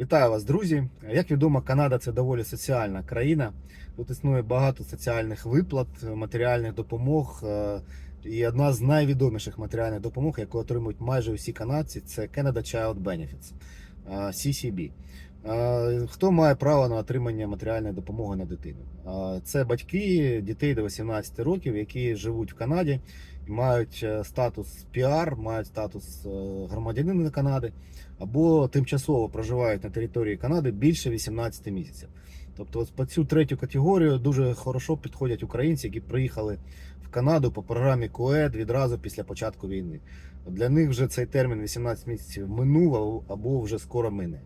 Вітаю вас, друзі! Як відомо, Канада це доволі соціальна країна. Тут існує багато соціальних виплат, матеріальних допомог. е, І одна з найвідоміших матеріальних допомог, яку отримують майже усі канадці, це Canada Child Benefits е, CCB. Е, Хто має право на отримання матеріальної допомоги на дитину? Це батьки дітей до 18 років, які живуть в Канаді, мають е, статус PR, мають статус е, громадянина Канади або тимчасово проживають на території Канади більше 18 місяців. Тобто, по цю третю категорію дуже хорошо підходять українці, які приїхали в Канаду по програмі КОЕД відразу після початку війни. Для них вже цей термін 18 місяців минув або вже скоро мине.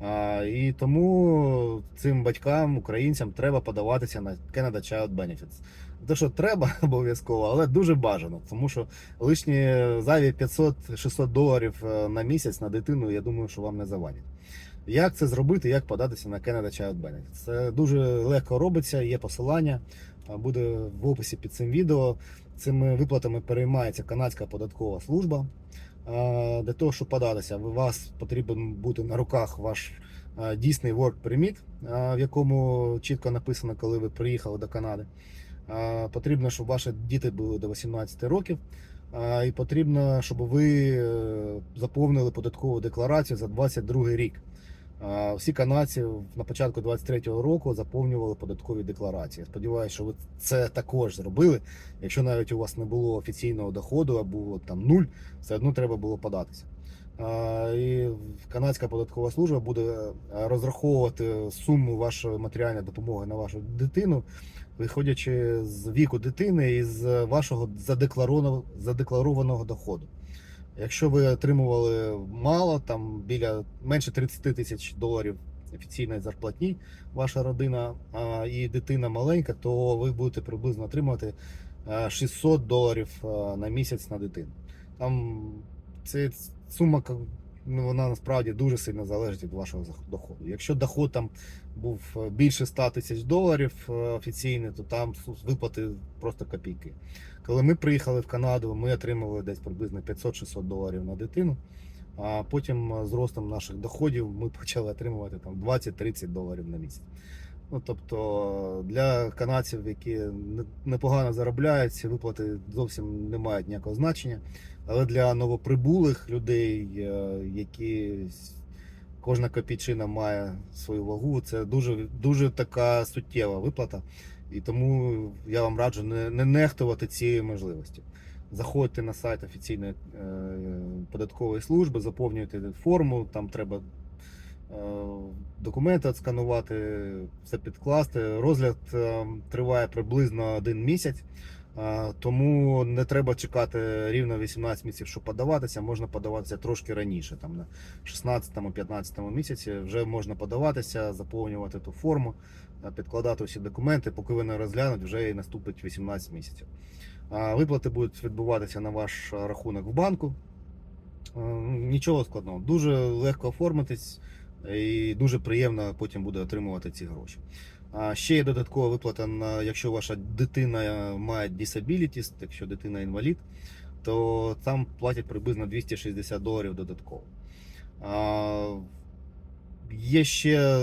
А, і тому цим батькам, українцям, треба подаватися на Canada Child Benefits. Те, що треба обов'язково, але дуже бажано, тому що лишні зайві 500-600 доларів е, на місяць на дитину, я думаю, що вам не завадять. Як це зробити, як податися на Canada Child Benefits? Це дуже легко робиться, є посилання, е, буде в описі під цим відео. Цими виплатами переймається канадська податкова служба. Е, Для того, щоб податися, у вас потрібен бути на руках ваш е, дійсний work permit, е, в якому чітко написано, коли ви приїхали до Канади. Потрібно, щоб ваші діти були до 18 років. І потрібно, щоб ви заповнили податкову декларацію за 22 рік. Всі канадці на початку 23-го року заповнювали податкові декларації. Сподіваюся, що ви це також зробили. Якщо навіть у вас не було офіційного доходу або там нуль, все одно треба було податися. І канадська податкова служба буде е, розраховувати суму вашої матеріальної допомоги на вашу дитину, виходячи з віку дитини і з вашого задекларованого доходу. Якщо ви отримували мало, там біля менше 30 тисяч доларів офіційної зарплатні, ваша родина а, і дитина маленька, то ви будете приблизно отримувати а, 600 доларів на місяць на дитину. Там це сума ну, вона насправді дуже сильно залежить від вашого доходу. Якщо доход там був е, більше 100 тисяч доларів е, офіційний, то там виплати просто копійки. Коли ми приїхали в Канаду, ми отримали десь приблизно 500-600 доларів на дитину. А потім е, з ростом наших доходів ми почали отримувати там 20-30 доларів на місяць. Ну, тобто для канадців, які непогано заробляють, ці виплати зовсім не мають ніякого значення. Але для новоприбулих людей, е, які кожна копійчина має свою вагу, це дуже, дуже така суттєва виплата. І тому я вам раджу не, не нехтувати цією можливістю. Заходьте на сайт офіційної е, податкової служби, заповнюйте форму, там треба документи отсканувати, все підкласти. Розгляд е, триває приблизно один місяць. Е, Тому не треба чекати рівно 18 місяців, щоб подаватися. Можна подаватися трошки раніше, там на 16-15 місяці вже можна подаватися, заповнювати ту форму, е, підкладати усі документи, поки вони розглянуть, вже і наступить 18 місяців. Виплати будуть відбуватися на ваш рахунок в банку. Е, Нічого складного, дуже легко оформитись і дуже приємно потім буде отримувати ці гроші. А ще є додаткова виплата, на, якщо ваша дитина має disabilities, якщо дитина інвалід, то там платять приблизно 260 доларів додатково. Є ще,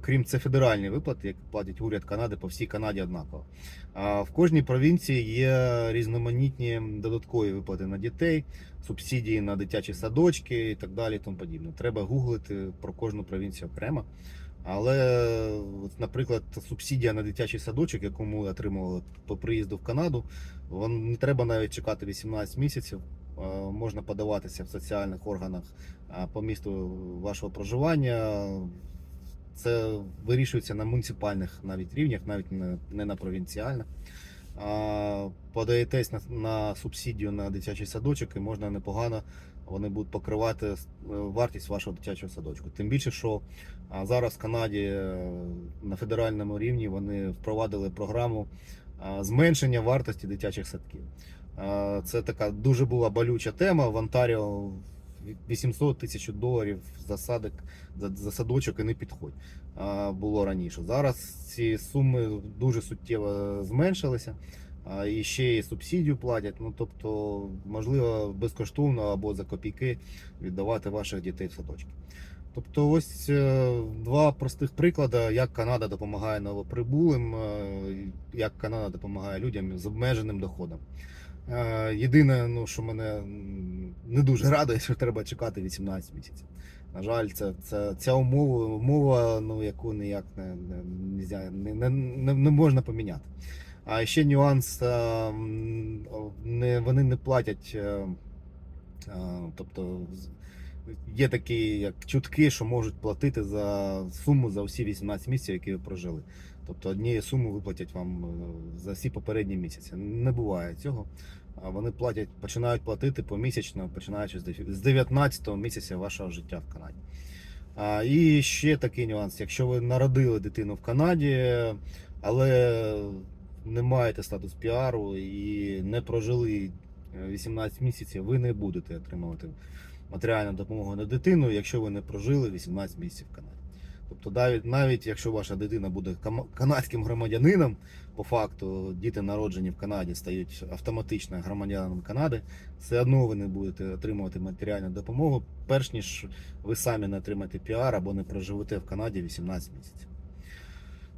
крім це, федеральні виплати, які платить уряд Канади по всій Канаді однаково. А в кожній провінції є різноманітні додаткові виплати на дітей, субсидії на дитячі садочки і так далі. Тому подібне. Треба гуглити про кожну провінцію окремо. Але, наприклад, субсидія на дитячий садочок, яку ми отримували по приїзду в Канаду, вон не треба навіть чекати 18 місяців. Е, Можна подаватися в соціальних органах а, по місту вашого проживання. Це вирішується на муніципальних навіть рівнях, навіть не, на провінціальних. Подаєтесь на, на субсидію на дитячий садочок і можна непогано вони будуть покривати е, вартість вашого дитячого садочку. Тим більше, що зараз в Канаді е, на федеральному рівні вони впровадили програму зменшення вартості дитячих садків. Це така дуже була болюча тема. В Онтаріо 800 тисяч доларів за садик, за, за садочок і не підходь. Було раніше. Зараз ці суми дуже суттєво зменшилися. І ще і субсидію платять. Ну тобто, можливо, безкоштовно або за копійки віддавати ваших дітей в садочки. Тобто, ось е, два простих приклади, як Канада допомагає новоприбулим, е, як Канада допомагає людям з обмеженим доходом. Е, Єдине, ну, що мене не дуже радує, що треба чекати 18 місяців. На жаль, це, це ця умова, умова ну, яку ніяк не, не, не, не, не, можна поміняти. А ще нюанс, не, вони не платять. Тобто є такі як чутки, що можуть платити за суму за всі 18 місяців, які ви прожили. Тобто однією суму виплатять вам е, за всі попередні місяці. Не буває цього. Вони платять, починають платити помісячно, починаючи з дев- з 19-го місяця вашого життя в Канаді. А, і ще такий нюанс: якщо ви народили дитину в Канаді, але не маєте статус піару і не прожили е, 18 місяців, ви не будете отримувати матеріальну допомогу на дитину, якщо ви не прожили 18 місяців в Канаді. Тобто навіть, навіть якщо ваша дитина буде канадським громадянином, по факту діти народжені в Канаді стають автоматично громадянами Канади, все одно ви не будете отримувати матеріальну допомогу, перш ніж ви самі не отримаєте піар або не проживете в Канаді 18 місяців.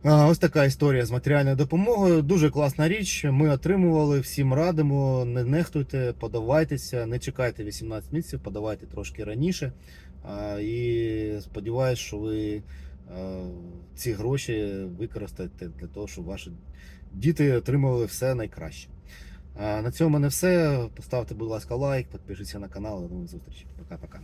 Ось така історія з матеріальною допомогою. Дуже класна річ. Ми отримували, всім радимо. Не нехтуйте, подавайтеся, не чекайте 18 місяців, подавайте трошки раніше. І сподіваюсь, що ви ці гроші використаєте для того, щоб ваші діти отримували все найкраще. На цьому мене все. Поставте, будь ласка, лайк, підпишіться на канал. До нових зустрічей. Пока-пока.